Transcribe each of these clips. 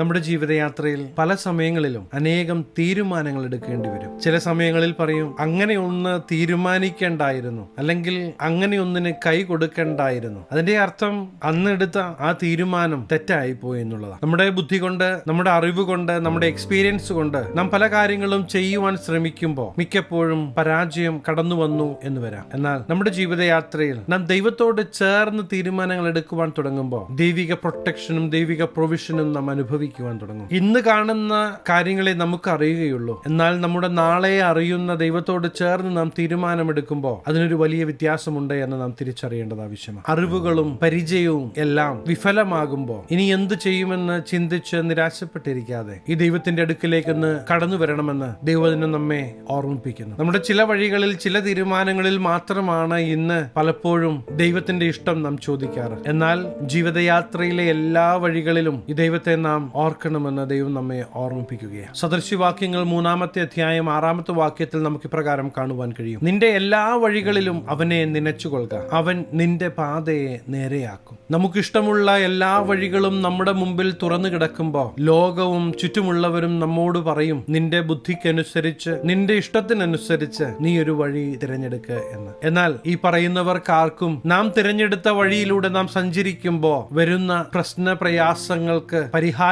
നമ്മുടെ ജീവിതയാത്രയിൽ പല സമയങ്ങളിലും അനേകം തീരുമാനങ്ങൾ എടുക്കേണ്ടി വരും. ചില സമയങ്ങളിൽ പറയും അങ്ങനെ ഒന്ന് തീരുമാനിക്കേണ്ടായിരുന്നു. അല്ലെങ്കിൽ അങ്ങനെ ഒന്നിന് കൈ കൊടുക്കേണ്ടായിരുന്നു. അതിന്റെ അർത്ഥം അന്ന് എടുത്ത ആ തീരുമാനം തെറ്റായി പോയി എന്നുള്ളതാണ്. നമ്മുടെ ബുദ്ധി കൊണ്ട് നമ്മുടെ അറിവ് കൊണ്ട് നമ്മുടെ എക്സ്പീരിയൻസ് കൊണ്ട് നാം പല കാര്യങ്ങളും ചെയ്യുവാൻ ശ്രമിക്കുമ്പോൾ മിക്കപ്പോഴും പരാജയം കടന്നു വന്നു എന്ന് വരാം. എന്നാൽ നമ്മുടെ ജീവിതയാത്രയിൽ നാം ദൈവത്തോട് ചേർന്ന് തീരുമാനങ്ങൾ എടുക്കുവാൻ തുടങ്ങുമ്പോൾ ദൈവിക പ്രൊട്ടക്ഷനും ദൈവിക പ്രൊവിഷനും നാം അനുഭവിക്കുവാൻ തുടങ്ങും. ഇന്ന് കാണുന്ന കാര്യങ്ങളെ നമുക്ക് അറിയുകയുള്ളൂ. എന്നാൽ നമ്മുടെ നാളെ അറിയുന്ന ദൈവത്തോട് ചേർന്ന് നാം തീരുമാനമെടുക്കുമ്പോൾ അതിനൊരു വലിയ വ്യത്യാസമുണ്ട് എന്ന് നാം തിരിച്ചറിയേണ്ടത് ആവശ്യമാണ്. അറിവുകളും പരിചയവും എല്ലാം വിഫലമാകുമ്പോൾ ഇനി എന്ത് ചെയ്യുമെന്ന് ചിന്തിച്ച് നിരാശപ്പെട്ടിരിക്കാതെ ഈ ദൈവത്തിന്റെ അടുക്കിലേക്കൊന്ന് കടന്നു വരണമെന്ന് ദൈവദിനം നമ്മെ ഓർമ്മിപ്പിക്കുന്നു. നമ്മുടെ ചില വഴികളിൽ ചില തീരുമാനങ്ങളിൽ മാത്രമാണ് ഇന്ന് പലപ്പോഴും ദൈവത്തിന്റെ ഇഷ്ടം നാം ചോദിക്കാറ്. എന്നാൽ ജീവിതയാത്രയിലെ എല്ലാ വഴികളിലും ഈ ദൈവത്തെ നാം ഓർക്കണമെന്ന് ദൈവം നമ്മെ ഓർമ്മിപ്പിക്കുകയാണ്. സദൃശ്യവാക്യങ്ങൾ മൂന്നാമത്തെ അധ്യായം ആറാമത്തെ വാക്യത്തിൽ നമുക്ക് ഇപ്രകാരം കാണുവാൻ കഴിയും. നിന്റെ എല്ലാ വഴികളിലും അവനെ നനച്ചുകൊള്ളുക. അവൻ നിന്റെ പാതയെ നേരെയാക്കും. നമുക്കിഷ്ടമുള്ള എല്ലാ വഴികളും നമ്മുടെ മുമ്പിൽ തുറന്നു കിടക്കുമ്പോൾ ലോകവും ചുറ്റുമുള്ളവരും നമ്മോട് പറയും നിന്റെ ബുദ്ധിക്കനുസരിച്ച് നിന്റെ ഇഷ്ടത്തിനനുസരിച്ച് നീ ഒരു വഴി തിരഞ്ഞെടുക്കുക എന്ന്. എന്നാൽ ഈ പറയുന്നവർക്കാർക്കും നാം തിരഞ്ഞെടുത്ത വഴിയിലൂടെ നാം സഞ്ചരിക്കുമ്പോൾ വരുന്ന പ്രശ്ന പ്രയാസങ്ങൾക്ക്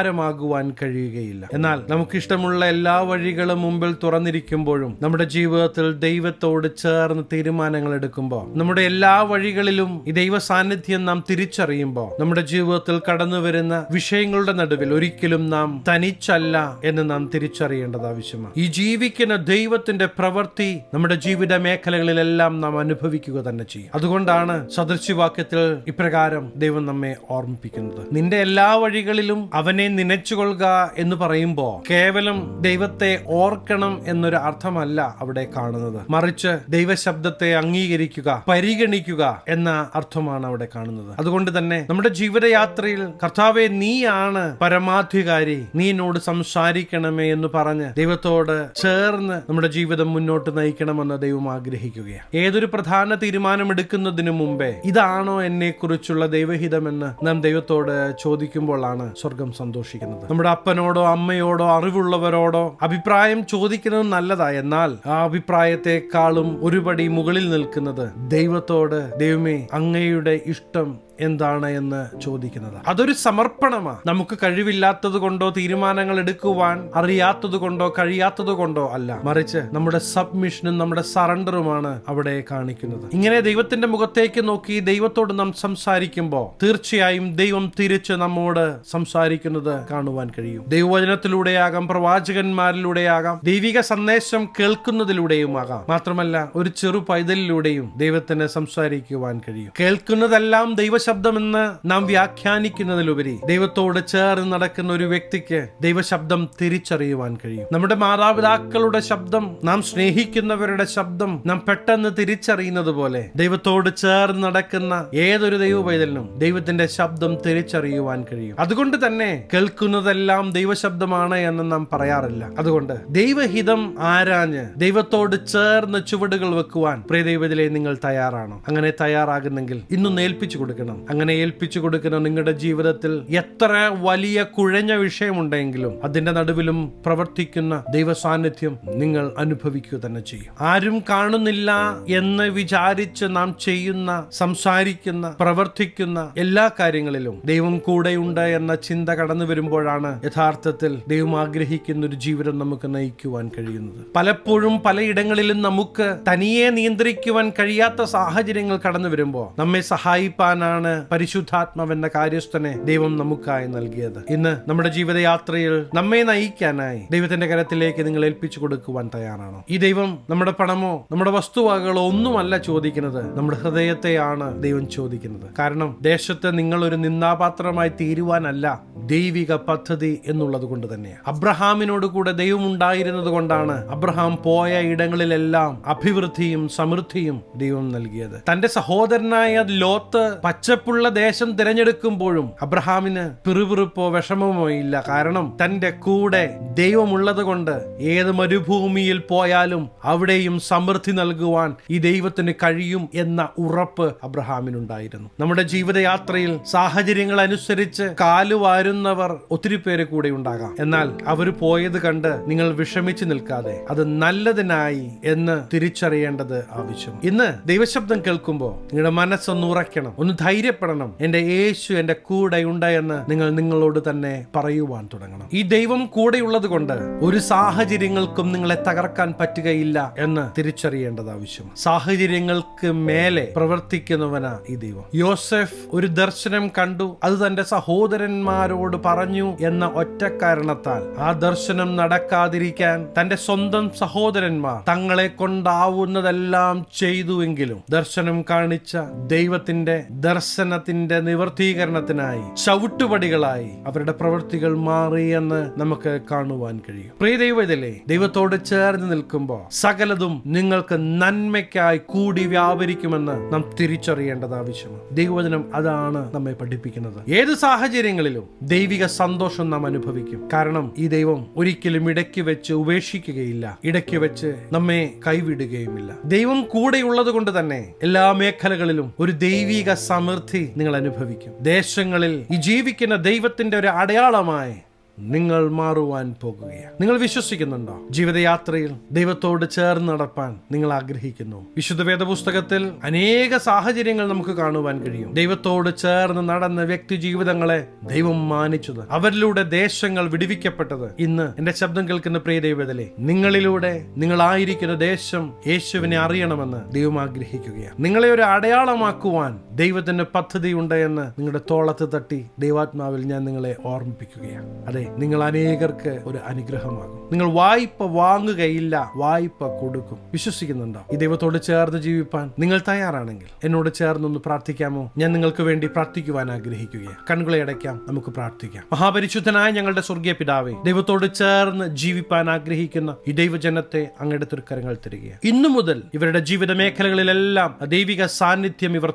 പരിഹാരമാകുവാൻ കഴിയുകയില്ല. എന്നാൽ നമുക്കിഷ്ടമുള്ള എല്ലാ വഴികളും മുമ്പിൽ തുറന്നിരിക്കുമ്പോഴും നമ്മുടെ ജീവിതത്തിൽ ദൈവത്തോട് ചേർന്ന് തീരുമാനങ്ങൾ എടുക്കുമ്പോൾ നമ്മുടെ എല്ലാ വഴികളിലും ഈ ദൈവ സാന്നിധ്യം നാം തിരിച്ചറിയുമ്പോൾ നമ്മുടെ ജീവിതത്തിൽ കടന്നു വരുന്ന വിഷയങ്ങളുടെ നടുവിൽ ഒരിക്കലും നാം തനിച്ചല്ല എന്ന് നാം തിരിച്ചറിയേണ്ടത് ആവശ്യമാണ്. ഈ ജീവിക്കുന്ന ദൈവത്തിന്റെ പ്രവൃത്തി നമ്മുടെ ജീവിത മേഖലകളിലെല്ലാം നാം അനുഭവിക്കുക തന്നെ ചെയ്യും. അതുകൊണ്ടാണ് സദൃശ്യവാക്യത്തിൽ ഇപ്രകാരം ദൈവം നമ്മെ ഓർമ്മിപ്പിക്കുന്നത്. നിന്റെ എല്ലാ വഴികളിലും അവനെ നനച്ചുകൊള്ളുക എന്ന് പറയുമ്പോൾ കേവലം ദൈവത്തെ ഓർക്കണം എന്നൊരു അർത്ഥമല്ല അവിടെ കാണുന്നത്. മറിച്ച് ദൈവശബ്ദത്തെ അംഗീകരിക്കുക പരിഗണിക്കുക എന്ന അർത്ഥമാണ് അവിടെ കാണുന്നത്. അതുകൊണ്ട് തന്നെ നമ്മുടെ ജീവിതയാത്രയിൽ കർത്താവെ നീയാണ് പരമാധികാരി. നീ എന്നോട് സംസാരിക്കണമേ എന്ന് പറഞ്ഞ് ദൈവത്തോട് ചേർന്ന് നമ്മുടെ ജീവിതം മുന്നോട്ട് നയിക്കണമെന്ന് ദൈവം ആഗ്രഹിക്കുകയാണ്. ഏതൊരു പ്രധാന തീരുമാനം എടുക്കുന്നതിന് മുമ്പേ ഇതാണോ എന്നെ കുറിച്ചുള്ള ദൈവഹിതമെന്ന് നാം ദൈവത്തോട് ചോദിക്കുമ്പോഴാണ് സ്വർഗം സന്തോഷിക്കുന്നത് നമ്മുടെ അപ്പനോടോ അമ്മയോടോ അറിവുള്ളവരോടോ അഭിപ്രായം ചോദിക്കുന്നത് നല്ലതാ. എന്നാൽ ആ അഭിപ്രായത്തെക്കാളും ഒരുപടി മുകളിൽ നിൽക്കുന്നത് ദൈവത്തോട് ദൈവമേ അങ്ങയുടെ ഇഷ്ടം എന്താണ് എന്ന് ചോദിക്കുന്നത്. അതൊരു സമർപ്പണമാണ് നമുക്ക് കഴിവില്ലാത്തത് കൊണ്ടോ തീരുമാനങ്ങൾ എടുക്കുവാൻ അറിയാത്തത് കൊണ്ടോ കഴിയാത്തത് കൊണ്ടോ അല്ല. മറിച്ച് നമ്മുടെ സബ്മിഷനും നമ്മുടെ സറണ്ടറുമാണ് അവിടെ കാണിക്കുന്നത്. ഇങ്ങനെ ദൈവത്തിന്റെ മുഖത്തേക്ക് നോക്കി ദൈവത്തോട് നാം സംസാരിക്കുമ്പോൾ തീർച്ചയായും ദൈവം തിരിച്ച് നമ്മോട് സംസാരിക്കുന്നത് കാണുവാൻ കഴിയും. ദൈവവചനത്തിലൂടെയാകാം പ്രവാചകന്മാരിലൂടെയാകാം ദൈവിക സന്ദേശം കേൾക്കുന്നതിലൂടെയുമാകാം. മാത്രമല്ല ഒരു ചെറു പൈതലിലൂടെയും ദൈവത്തിന് സംസാരിക്കുവാൻ കഴിയും. കേൾക്കുന്നതെല്ലാം ദൈവശബ്ദമെന്ന് നാം വ്യാഖ്യാനിക്കുന്നതിലുപരി ദൈവത്തോട് ചേർന്ന് നടക്കുന്ന ഒരു വ്യക്തിക്ക് ദൈവശബ്ദം തിരിച്ചറിയുവാൻ കഴിയും. നമ്മുടെ മാതാപിതാക്കളുടെ ശബ്ദം നാം സ്നേഹിക്കുന്നവരുടെ ശബ്ദം നാം പെട്ടെന്ന് തിരിച്ചറിയുന്നത് പോലെ ദൈവത്തോട് ചേർന്ന് നടക്കുന്ന ഏതൊരു ദൈവ പൈതലിനും ദൈവത്തിന്റെ ശബ്ദം തിരിച്ചറിയുവാൻ കഴിയും. അതുകൊണ്ട് തന്നെ കേൾക്കുന്നതെല്ലാം ദൈവശബ്ദമാണ് എന്ന് നാം പറയാറില്ല. അതുകൊണ്ട് ദൈവഹിതം ആരാഞ്ഞ് ദൈവത്തോട് ചേർന്ന് ചുവടുകൾ വെക്കുവാൻ പ്രിയ ദൈവത്തിലെ നിങ്ങൾ തയ്യാറാണോ? അങ്ങനെ തയ്യാറാകുന്നെങ്കിൽ ഇന്നും ഏൽപ്പിച്ചു കൊടുക്കണം. അങ്ങനെ ഏൽപ്പിച്ചു കൊടുക്കുന്ന നിങ്ങളുടെ ജീവിതത്തിൽ എത്ര വലിയ കുഴഞ്ഞ വിഷയമുണ്ടെങ്കിലും അതിന്റെ നടുവിലും പ്രവർത്തിക്കുന്ന ദൈവ സാന്നിധ്യം നിങ്ങൾ അനുഭവിക്കുക തന്നെ ചെയ്യും. ആരും കാണുന്നില്ല എന്ന് വിചാരിച്ച് നാം ചെയ്യുന്ന സംസാരിക്കുന്ന പ്രവർത്തിക്കുന്ന എല്ലാ കാര്യങ്ങളിലും ദൈവം കൂടെയുണ്ട് എന്ന ചിന്ത കടന്നു വരുമ്പോഴാണ് യഥാർത്ഥത്തിൽ ദൈവം ആഗ്രഹിക്കുന്ന ഒരു ജീവിതം നമുക്ക് നയിക്കുവാൻ കഴിയുന്നത്. പലപ്പോഴും പലയിടങ്ങളിലും നമുക്ക് തനിയെ നിയന്ത്രിക്കുവാൻ കഴിയാത്ത സാഹചര്യങ്ങൾ കടന്നു വരുമ്പോൾ നമ്മെ സഹായിപ്പാനാണ് പരിശുദ്ധാത്മാവെന്ന കാര്യസ്ഥനെ ദൈവം നമുക്കായി നൽകിയത്. ഇന്ന് നമ്മുടെ ജീവിതയാത്രയിൽ നമ്മെ നയിക്കാനായി ദൈവത്തിന്റെ കരത്തിലേക്ക് നിങ്ങൾ ഏൽപ്പിച്ചു കൊടുക്കുവാൻ തയ്യാറാണോ. ഈ ദൈവം നമ്മുടെ പണമോ നമ്മുടെ വസ്തുവകകളോ ഒന്നുമല്ല ചോദിക്കുന്നത്. നമ്മുടെ ഹൃദയത്തെയാണ് ദൈവം ചോദിക്കുന്നത്. കാരണം ദേശത്ത് നിങ്ങൾ ഒരു നിന്ദാപാത്രമായി തീരുവാനല്ല ദൈവിക പദ്ധതി എന്നുള്ളത് കൊണ്ട് തന്നെയാണ് അബ്രഹാമിനോട് കൂടെ ദൈവം ഉണ്ടായിരുന്നത് കൊണ്ടാണ് അബ്രഹാം പോയ ഇടങ്ങളിലെല്ലാം അഭിവൃദ്ധിയും സമൃദ്ധിയും ദൈവം നൽകിയത്. തന്റെ സഹോദരനായ ലോത്ത് പച്ച വിശപ്പുള്ള ദേശം തിരഞ്ഞെടുക്കുമ്പോഴും അബ്രഹാമിന് പിറുപിറുപ്പോ വിഷമമോ ഇല്ല. കാരണം തന്റെ കൂടെ ദൈവമുള്ളത് കൊണ്ട് ഏത് മരുഭൂമിയിൽ പോയാലും അവിടെയും സമൃദ്ധി നൽകുവാൻ ഈ ദൈവത്തിന് കഴിയും എന്ന ഉറപ്പ് അബ്രഹാമിനുണ്ടായിരുന്നു. നമ്മുടെ ജീവിതയാത്രയിൽ സാഹചര്യങ്ങൾ അനുസരിച്ച് കാലുവാരുന്നവർ ഒത്തിരി പേര് കൂടെ ഉണ്ടാകാം. എന്നാൽ അവർ പോയത് കണ്ട് നിങ്ങൾ വിഷമിച്ചു നിൽക്കാതെ അത് നല്ലതിനായി എന്ന് തിരിച്ചറിയേണ്ടത് ആവശ്യം ഇന്ന് ദൈവശബ്ദം കേൾക്കുമ്പോൾ നിങ്ങളുടെ മനസ്സൊന്ന് ഉറയ്ക്കണം. ഒന്ന് ധൈര്യപ്പെടണം. എന്റെ യേശു എന്റെ കൂടെ ഉണ്ട് എന്ന് നിങ്ങൾ നിങ്ങളോട് തന്നെ പറയുവാൻ തുടങ്ങണം. ഈ ദൈവം കൂടെയുള്ളത് കൊണ്ട് ഒരു സാഹചര്യങ്ങൾക്കും നിങ്ങളെ തകർക്കാൻ പറ്റുകയില്ല എന്ന് തിരിച്ചറിയേണ്ടത് ആവശ്യമാണ്. സാഹചര്യങ്ങൾക്ക് മേലെ പ്രവർത്തിക്കുന്നവനാ ഈ ദൈവം. യോസെഫ് ഒരു ദർശനം കണ്ടു. അത് തന്റെ സഹോദരന്മാരോട് പറഞ്ഞു എന്ന ഒറ്റ കാരണത്താൽ ആ ദർശനം നടക്കാതിരിക്കാൻ തന്റെ സ്വന്തം സഹോദരന്മാർ തങ്ങളെ കൊണ്ടാവുന്നതെല്ലാം ചെയ്തുവെങ്കിലും ദർശനം കാണിച്ച ദൈവത്തിന്റെ ദർശനത്തിന്റെ നിവർത്തീകരണത്തിനായി ചവിട്ടുപടികളായി അവരുടെ പ്രവൃത്തികൾ മാറി എന്ന് നമുക്ക് കാണുവാൻ കഴിയും. പ്രിയ ദൈവത്തിലെ ദൈവത്തോട് ചേർന്ന് നിൽക്കുമ്പോൾ സകലതും നിങ്ങൾക്ക് നന്മയ്ക്കായി കൂടി വ്യാപരിക്കുമെന്ന് നാം തിരിച്ചറിയേണ്ടത് ആവശ്യമാണ്. ദൈവവചനം അതാണ് നമ്മെ പഠിപ്പിക്കുന്നത്. ഏത് സാഹചര്യങ്ങളിലും ദൈവിക സന്തോഷം നാം അനുഭവിക്കും. കാരണം ഈ ദൈവം ഒരിക്കലും ഇടയ്ക്ക് വെച്ച് ഉപേക്ഷിക്കുകയില്ല. ഇടയ്ക്ക് വെച്ച് നമ്മെ കൈവിടുകയുമില്ല. ദൈവം കൂടെയുള്ളത് കൊണ്ട് തന്നെ എല്ലാ മേഖലകളിലും ഒരു ദൈവിക സമൃദ്ധി നിങ്ങൾ അനുഭവിക്കും. ദേശങ്ങളിൽ ഈ ജീവിക്കുന്ന ദൈവത്തിന്റെ ഒരു അടയാളമായി നിങ്ങൾ മാറുവാൻ പോകുകയാണ്. നിങ്ങൾ വിശ്വസിക്കുന്നുണ്ടോ? ജീവിതയാത്രയിൽ ദൈവത്തോട് ചേർന്ന് നടപ്പാൻ നിങ്ങൾ ആഗ്രഹിക്കുന്നു. വിശുദ്ധ വേദപുസ്തകത്തിൽ അനേക സാഹചര്യങ്ങൾ നമുക്ക് കാണുവാൻ കഴിയും. ദൈവത്തോട് ചേർന്ന് നടന്ന വ്യക്തി ജീവിതങ്ങളെ ദൈവം മാനിച്ചത്. അവരിലൂടെ ദേശങ്ങൾ വിടുവിക്കപ്പെട്ടത്. ഇന്ന് എന്റെ ശബ്ദം കേൾക്കുന്ന പ്രിയ ദൈവതലെ നിങ്ങളിലൂടെ നിങ്ങളായിരിക്കുന്ന ദേശം യേശുവിനെ അറിയണമെന്ന് ദൈവം ആഗ്രഹിക്കുകയാണ്. നിങ്ങളെ ഒരു അടയാളമാക്കുവാൻ ദൈവത്തിന്റെ പദ്ധതിയുണ്ട് എന്ന് നിങ്ങളുടെ തോളത്ത് തട്ടി ദൈവാത്മാവിൽ ഞാൻ നിങ്ങളെ ഓർമ്മിപ്പിക്കുകയാണ്. അതെ നിങ്ങൾ അനേകർക്ക് ഒരു അനുഗ്രഹമാകും. നിങ്ങൾ വായ്പ വാങ്ങുകയില്ല വായ്പ കൊടുക്കും. വിശ്വസിക്കുന്നുണ്ടോ? ഈ ദൈവത്തോട് ചേർന്ന് ജീവിപ്പാൻ നിങ്ങൾ തയ്യാറാണെങ്കിൽ എന്നോട് ചേർന്നൊന്ന് പ്രാർത്ഥിക്കാമോ? ഞാൻ നിങ്ങൾക്ക് വേണ്ടി പ്രാർത്ഥിക്കുവാൻ ആഗ്രഹിക്കുകയാണ്. കണ്ണുകളെ അടയ്ക്കാം നമുക്ക് പ്രാർത്ഥിക്കാം. മഹാപരിശുദ്ധനായ ഞങ്ങളുടെ സ്വർഗീയ പിതാവേ ദൈവത്തോട് ചേർന്ന് ജീവിപ്പാൻ ആഗ്രഹിക്കുന്ന ഈ ദൈവജനത്തെ അങ്ങയുടെ തൃക്കരങ്ങൾ തരികയാണ്. ഇന്നു മുതൽ ഇവരുടെ ജീവിത മേഖലകളിലെല്ലാം ദൈവിക സാന്നിധ്യം ഇവർ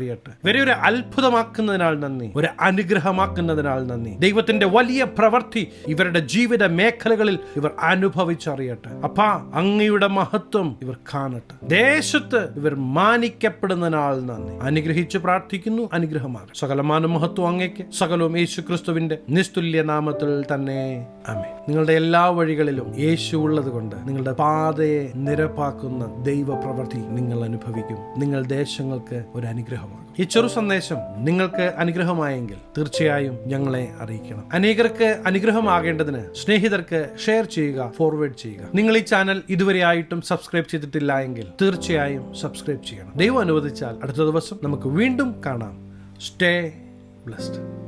തിരിച്ചറിയട്ടെ ഇവരെ ഒരു അത്ഭുതമാക്കുന്നതിനാൽ നന്ദി. ഒരു അനുഗ്രഹമാക്കുന്നതിനാൽ നന്ദി. ദൈവത്തിന്റെ വലിയ പ്രവൃത്തി ഇവരുടെ ജീവിത മേഖലകളിൽ ഇവർ അനുഭവിച്ചറിയട്ടെ. അപ്പാ അങ്ങയുടെ മഹത്വം ഇവർ കാണട്ടെ. ദേശത്ത് ഇവർ മാനിക്കപ്പെടുന്നതിനാൽ നന്ദി. അനുഗ്രഹിച്ചു പ്രാർത്ഥിക്കുന്നു അനുഗ്രഹമാണ് സകലമാന മഹത്വം അങ്ങയ്ക്ക് സകലവും യേശു ക്രിസ്തുവിന്റെ നിസ്തുല്യ നാമത്തിൽ തന്നെ. അമേ നിങ്ങളുടെ എല്ലാ വഴികളിലും യേശു ഉള്ളത് കൊണ്ട് നിങ്ങളുടെ പാതയെ നിരപ്പാക്കുന്ന ദൈവ പ്രവൃത്തി നിങ്ങൾ അനുഭവിക്കും. നിങ്ങൾ ദേശങ്ങൾക്ക് ഒരു അനുഗ്രഹമാകും ഈ ചെറു സന്ദേശം നിങ്ങൾക്ക് അനുഗ്രഹമായെങ്കിൽ തീർച്ചയായും ഞങ്ങളെ അറിയിക്കണം. അനേകർക്ക് അനുഗ്രഹമാകേണ്ടതിന് സ്നേഹിതർക്ക് ഷെയർ ചെയ്യുക ഫോർവേഡ് ചെയ്യുക. നിങ്ങൾ ഈ ചാനൽ ഇതുവരെ ആയിട്ടും സബ്സ്ക്രൈബ് ചെയ്തിട്ടില്ല എങ്കിൽ തീർച്ചയായും സബ്സ്ക്രൈബ് ചെയ്യണം. ദൈവം അനുവദിച്ചാൽ അടുത്ത ദിവസം നമുക്ക് വീണ്ടും കാണാം. Stay blessed